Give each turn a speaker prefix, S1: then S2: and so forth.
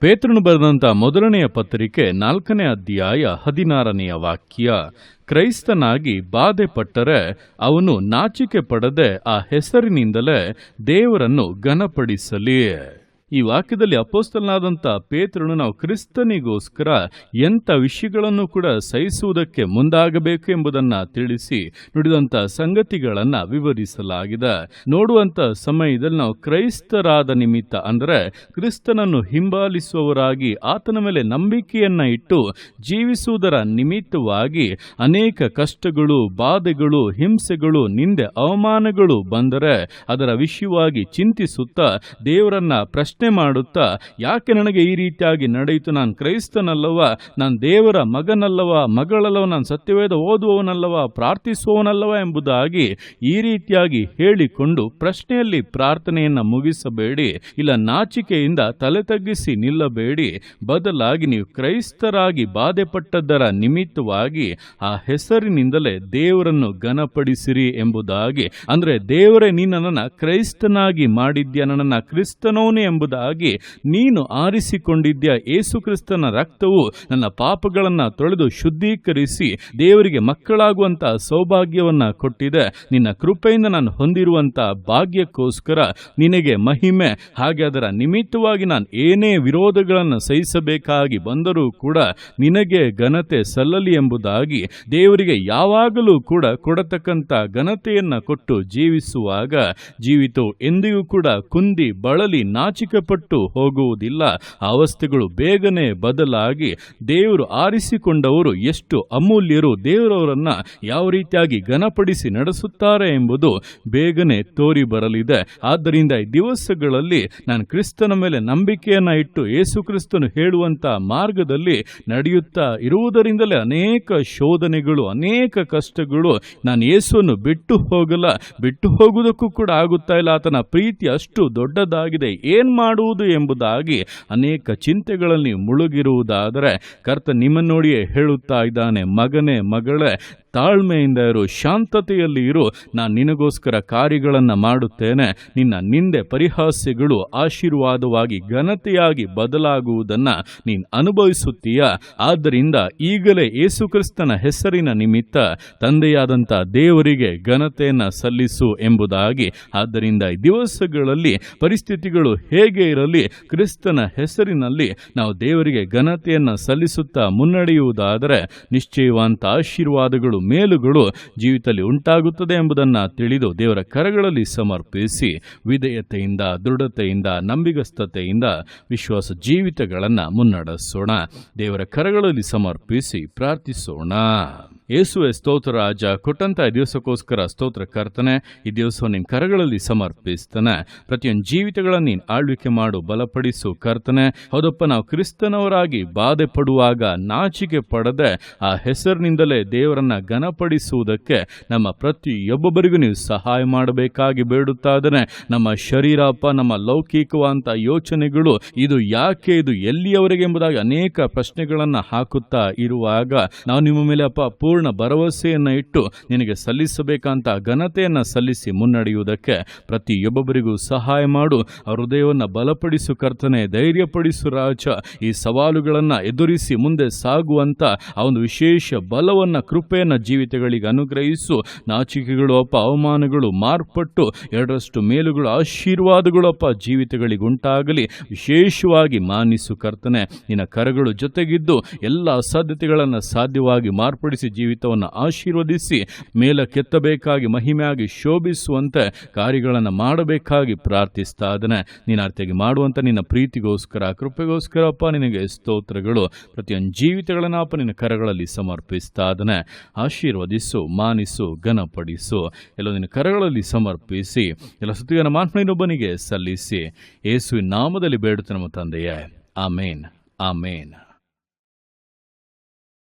S1: ಪೇತ್ರನು ಬರೆದಂಥ ಮೊದಲನೆಯ ಪತ್ರಿಕೆ ನಾಲ್ಕನೇ ಅಧ್ಯಾಯ ಹದಿನಾರನೆಯ ವಾಕ್ಯ. ಕ್ರೈಸ್ತನಾಗಿ ಬಾಧೆ ಪಟ್ಟರೆ ಅವನು ನಾಚಿಕೆ ಪಡದೆ ಆ ಹೆಸರಿನಿಂದಲೇ ದೇವರನ್ನು ಘನಪಡಿಸಲಿ. ಈ ವಾಕ್ಯದಲ್ಲಿ ಅಪೋಸ್ತಲನಾದಂಥ ಪೇತ್ರನು ನಾವು ಕ್ರಿಸ್ತನಿಗೋಸ್ಕರ ಎಂಥ ವಿಷಯಗಳನ್ನು ಕೂಡ ಸಹಿಸುವುದಕ್ಕೆ ಮುಂದಾಗಬೇಕು ಎಂಬುದನ್ನು ತಿಳಿಸಿ ನುಡಿದಂಥ ಸಂಗತಿಗಳನ್ನು ವಿವರಿಸಲಾಗಿದೆ. ನೋಡುವಂಥ ಸಮಯದಲ್ಲಿ ನಾವು ಕ್ರೈಸ್ತರಾದ ನಿಮಿತ್ತ ಅಂದರೆ ಕ್ರಿಸ್ತನನ್ನು ಹಿಂಬಾಲಿಸುವವರಾಗಿ ಆತನ ಮೇಲೆ ನಂಬಿಕೆಯನ್ನ ಇಟ್ಟು ಜೀವಿಸುವುದರ ನಿಮಿತ್ತವಾಗಿ ಅನೇಕ ಕಷ್ಟಗಳು, ಬಾಧೆಗಳು, ಹಿಂಸೆಗಳು, ನಿಂದೆ, ಅವಮಾನಗಳು ಬಂದರೆ ಅದರ ವಿಷಯವಾಗಿ ಚಿಂತಿಸುತ್ತಾ ದೇವರನ್ನ ಪ್ರಶ್ನೆ ಮಾಡುತ್ತಾ, ಯಾಕೆ ನನಗೆ ಈ ರೀತಿಯಾಗಿ ನಡೆಯಿತು? ನಾನು ಕ್ರೈಸ್ತನಲ್ಲವ ನಾನು ದೇವರ ಮಗನಲ್ಲವ ಮಗಳಲ್ಲವ ನಾನು ಸತ್ಯವೇದ ಓದುವವನಲ್ಲವ ಪ್ರಾರ್ಥಿಸುವವನಲ್ಲವ ಎಂಬುದಾಗಿ ಈ ರೀತಿಯಾಗಿ ಹೇಳಿಕೊಂಡು ಪ್ರಶ್ನೆಯಲ್ಲಿ ಪ್ರಾರ್ಥನೆಯನ್ನು ಮುಗಿಸಬೇಡಿ, ಇಲ್ಲ ನಾಚಿಕೆಯಿಂದ ತಲೆ ತಗ್ಗಿಸಿ ನಿಲ್ಲಬೇಡಿ. ಬದಲಾಗಿ ನೀವು ಕ್ರೈಸ್ತರಾಗಿ ಬಾಧೆಪಟ್ಟದ್ದರ ನಿಮಿತ್ತವಾಗಿ ಆ ಹೆಸರಿನಿಂದಲೇ ದೇವರನ್ನು ಘನಪಡಿಸಿರಿ ಎಂಬುದಾಗಿ, ಅಂದರೆ ದೇವರೇ ನೀನು ನನ್ನನ್ನು ಕ್ರೈಸ್ತನಾಗಿ ಮಾಡಿದ್ಯಾ? ನನ್ನನ್ನು ಕ್ರಿಸ್ತನೋನೆ ಎಂಬುದಾಗಿ ನೀನು ಆರಿಸಿಕೊಂಡಿದ್ದ ಯೇಸುಕ್ರಿಸ್ತನ ರಕ್ತವು ನನ್ನ ಪಾಪಗಳನ್ನು ತೊಳೆದು ಶುದ್ಧೀಕರಿಸಿ ದೇವರಿಗೆ ಮಕ್ಕಳಾಗುವಂತ ಸೌಭಾಗ್ಯವನ್ನು ಕೊಟ್ಟಿದೆ. ನಿನ್ನ ಕೃಪೆಯಿಂದ ನಾನು ಹೊಂದಿರುವಂತ ಭಾಗ್ಯಕ್ಕೋಸ್ಕರ ನಿನಗೆ ಮಹಿಮೆ, ಹಾಗೆ ಅದರ ನಿಮಿತ್ತವಾಗಿ ನಾನು ಏನೇ ವಿರೋಧಗಳನ್ನು ಸಹಿಸಬೇಕಾಗಿ ಬಂದರೂ ಕೂಡ ನಿನಗೆ ಘನತೆ ಸಲ್ಲಲಿ ಎಂಬುದಾಗಿ ದೇವರಿಗೆ ಯಾವಾಗಲೂ ಕೂಡ ಕೊಡತಕ್ಕಂಥ ಘನತೆಯನ್ನು ಕೊಟ್ಟು ಜೀವಿಸುವಾಗ ಜೀವಿತು ಎಂದಿಗೂ ಕೂಡ ಕುಂದಿ, ಬಳಲಿ ನಾಚಿಕೆಪಟ್ಟು ಹೋಗುವುದಿಲ್ಲ. ಅವಸ್ಥೆಗಳು ಬೇಗನೆ ಬದಲಾಗಿ ದೇವರು ಆರಿಸಿಕೊಂಡವರು ಎಷ್ಟು ಅಮೂಲ್ಯರು ದೇವರವರನ್ನ ಯಾವ ರೀತಿಯಾಗಿ ಘನಪಡಿಸಿ ನಡೆಸುತ್ತಾರೆ ಎಂಬುದು ಬೇಗನೆ ತೋರಿ ಬರಲಿದೆ. ಆದ್ದರಿಂದ ಈ ದಿವಸಗಳಲ್ಲಿ ನಾನು ಕ್ರಿಸ್ತನ ಮೇಲೆ ನಂಬಿಕೆಯನ್ನ ಇಟ್ಟು ಯೇಸು ಕ್ರಿಸ್ತನು ಹೇಳುವಂತ ಮಾರ್ಗದಲ್ಲಿ ನಡೆಯುತ್ತಾ ಇರುವುದರಿಂದಲೇ ಅನೇಕ ಶೋಧನೆಗಳು, ಅನೇಕ ಕಷ್ಟಗಳು ನಾನು ಯೇಸುವನ್ನು ಬಿಟ್ಟು ಹೋಗಲ್ಲ. ಬಿಟ್ಟು ಹೋಗುವುದಕ್ಕೂ ಕೂಡ ಆಗುತ್ತಾ ಇಲ್ಲ. ಆತನ ಪ್ರೀತಿ ಅಷ್ಟು ದೊಡ್ಡದಾಗಿದೆ. ಏನ್ ಮಾಡುವುದು ಎಂಬುದಾಗಿ ಅನೇಕ ಚಿಂತೆಗಳಲ್ಲಿ ಮುಳುಗಿರುವುದಾದರೆ ಕರ್ತ ನಿಮ್ಮನ್ನು ನೋಡಿಯೇ ಹೇಳುತ್ತಾ ಇದ್ದಾನೆ ಮಗನೇ ಮಗಳೇ ತಾಳ್ಮೆಯಿಂದ ಇರು, ಶಾಂತತೆಯಲ್ಲಿ ಇರು. ನಾನು ನಿನಗೋಸ್ಕರ ಕಾರ್ಯಗಳನ್ನು ಮಾಡುತ್ತೇನೆ. ನಿನ್ನ ನಿಂದೆ ಪರಿಹಾಸ್ಯಗಳು ಆಶೀರ್ವಾದವಾಗಿ ಘನತೆಯಾಗಿ ಬದಲಾಗುವುದನ್ನು ನೀನು ಅನುಭವಿಸುತ್ತೀಯ. ಆದ್ದರಿಂದ ಈಗಲೇ ಯೇಸುಕ್ರಿಸ್ತನ ಹೆಸರಿನ ನಿಮಿತ್ತ ತಂದೆಯಾದಂಥ ದೇವರಿಗೆ ಘನತೆಯನ್ನು ಸಲ್ಲಿಸು ಎಂಬುದಾಗಿ. ಆದ್ದರಿಂದ ಈ ದಿವಸಗಳಲ್ಲಿ ಪರಿಸ್ಥಿತಿಗಳು ಹೇಗೆ ಇರಲಿ, ಕ್ರಿಸ್ತನ ಹೆಸರಿನಲ್ಲಿ ನಾವು ದೇವರಿಗೆ ಘನತೆಯನ್ನು ಸಲ್ಲಿಸುತ್ತಾ ಮುನ್ನಡೆಯುವುದಾದರೆ ನಿಶ್ಚಯವಂತ ಆಶೀರ್ವಾದಗಳು ಮೇಲುಗಳು ಜೀವಿತದಲ್ಲಿ ಉಂಟಾಗುತ್ತದೆ ಎಂಬುದನ್ನು ತಿಳಿದು ದೇವರ ಕರಗಳಲ್ಲಿ ಸಮರ್ಪಿಸಿ ವಿಧೇಯತೆಯಿಂದ, ದೃಢತೆಯಿಂದ, ನಂಬಿಗಸ್ತತೆಯಿಂದ ವಿಶ್ವಾಸ ಜೀವಿತಗಳನ್ನು ಮುನ್ನಡೆಸೋಣ. ದೇವರ ಕರಗಳಲ್ಲಿ ಸಮರ್ಪಿಸಿ ಪ್ರಾರ್ಥಿಸೋಣ. ಯೇಸುವೆ ಸ್ತೋತ್ರ ರಾಜ, ಕೊಟ್ಟಂತ ದಿವಸಕ್ಕೋಸ್ಕರ ಸ್ತೋತ್ರ ಕರ್ತನೆ, ಈ ದಿವಸ ನಿನ್ನ ಕರಗಳಲ್ಲಿ ಸಮರ್ಪಿಸ್ತಾನೆ. ಪ್ರತಿಯೊಂದು ಜೀವಿತಗಳನ್ನು ನೀನು ಆಳ್ವಿಕೆ ಮಾಡು, ಬಲಪಡಿಸು ಕರ್ತನೆ. ಹೌದಪ್ಪ, ನಾವು ಕ್ರಿಸ್ತನವರಾಗಿ ಬಾಧೆ ಪಡುವಾಗ ನಾಚಿಕೆ ಪಡದೆ ಆ ಹೆಸರಿನಿಂದಲೇ ದೇವರನ್ನ ಘನಪಡಿಸುವುದಕ್ಕೆ ನಮ್ಮ ಪ್ರತಿಯೊಬ್ಬೊಬ್ಬರಿಗೂ ನೀವು ಸಹಾಯ ಮಾಡಬೇಕಾಗಿ ಬೇಡುತ್ತಾ ಇದ್ದಾನೆ. ನಮ್ಮ ಶರೀರಪ್ಪ ನಮ್ಮ ಲೌಕಿಕವಂತ ಯೋಚನೆಗಳು ಇದು ಯಾಕೆ, ಇದು ಎಲ್ಲಿಯವರೆಗೆ ಎಂಬುದಾಗಿ ಅನೇಕ ಪ್ರಶ್ನೆಗಳನ್ನು ಹಾಕುತ್ತಾ ಇರುವಾಗ ನಾವು ನಿಮ್ಮ ಮೇಲೆ ಅಪ್ಪ, ಪೂರ್ಣ ಭರವಸೆಯನ್ನು ಇಟ್ಟು ನಿನಗೆ ಸಲ್ಲಿಸಬೇಕಂತ ಘನತೆಯನ್ನು ಸಲ್ಲಿಸಿ ಮುನ್ನಡೆಯುವುದಕ್ಕೆ ಪ್ರತಿಯೊಬ್ಬೊಬ್ಬರಿಗೂ ಸಹಾಯ ಮಾಡು. ಹೃದಯವನ್ನು ಬಲಪಡಿಸು ಕರ್ತನೆ, ಧೈರ್ಯಪಡಿಸು ರಾಜ. ಈ ಸವಾಲುಗಳನ್ನು ಎದುರಿಸಿ ಮುಂದೆ ಸಾಗುವಂತ ಆ ಒಂದು ವಿಶೇಷ ಬಲವನ್ನು, ಕೃಪೆಯನ್ನು ಜೀವಿತಗಳಿಗೆ ಅನುಗ್ರಹಿಸು. ನಾಚಿಕೆಗಳು, ಅಪ್ಪ, ಅವಮಾನಗಳು ಮಾರ್ಪಟ್ಟು ಎರಡರಷ್ಟು ಮೇಲುಗಳು ಆಶೀರ್ವಾದಗಳು ಅಪ್ಪ ಜೀವಿತಗಳಿಗೆ ಉಂಟಾಗಲಿ ವಿಶೇಷವಾಗಿ ಮಾನಿಸು ಕರ್ತನೆ, ನಿನ್ನ ಕರಗಳು ಜೊತೆಗಿದ್ದು ಎಲ್ಲ ಅಸಾಧ್ಯತೆಗಳನ್ನು ಸಾಧ್ಯವಾಗಿ ಮಾರ್ಪಡಿಸಿ ಜೀವಿತವನ್ನು ಆಶೀರ್ವದಿಸಿ ಮೇಲ ಕೆತ್ತಬೇಕಾಗಿ ಮಹಿಮೆಯಾಗಿ ಶೋಭಿಸುವಂತೆ ಕಾರ್ಯಗಳನ್ನು ಮಾಡಬೇಕಾಗಿ ಪ್ರಾರ್ಥಿಸ್ತಾ ಇದ್ದಾನೆ ನೀನು ಮಾಡುವಂತ ನಿನ್ನ ಪ್ರೀತಿಗೋಸ್ಕರ ಕೃಪೆಗೋಸ್ಕರ ಅಪ್ಪ ನಿನಗೆ ಸ್ತೋತ್ರಗಳು. ಪ್ರತಿಯೊಂದು ಜೀವಿತಗಳನ್ನು ಅಪ್ಪ ನಿನ್ನ ಕರಗಳಲ್ಲಿ ಸಮರ್ಪಿಸ್ತಾ ಇದ್ದಾನೆ ಆಶೀರ್ವದಿಸು, ಮಾನಿಸು, ಘನಪಡಿಸು. ಎಲ್ಲ ನಿನ್ನ ಕರಗಳಲ್ಲಿ ಸಮರ್ಪಿಸಿ, ಎಲ್ಲ ಸುತ್ತಿಗನ ಮಾತ್ಮನೊಬ್ಬನಿಗೆ ಸಲ್ಲಿಸಿ. ಯೇಸುವಿನ ನಾಮದಲ್ಲಿ ಬೇಡುತ್ತೆ ನಮ್ಮ ತಂದೆಯೇ. ಆಮೇನ್. ಆಮೇನ್.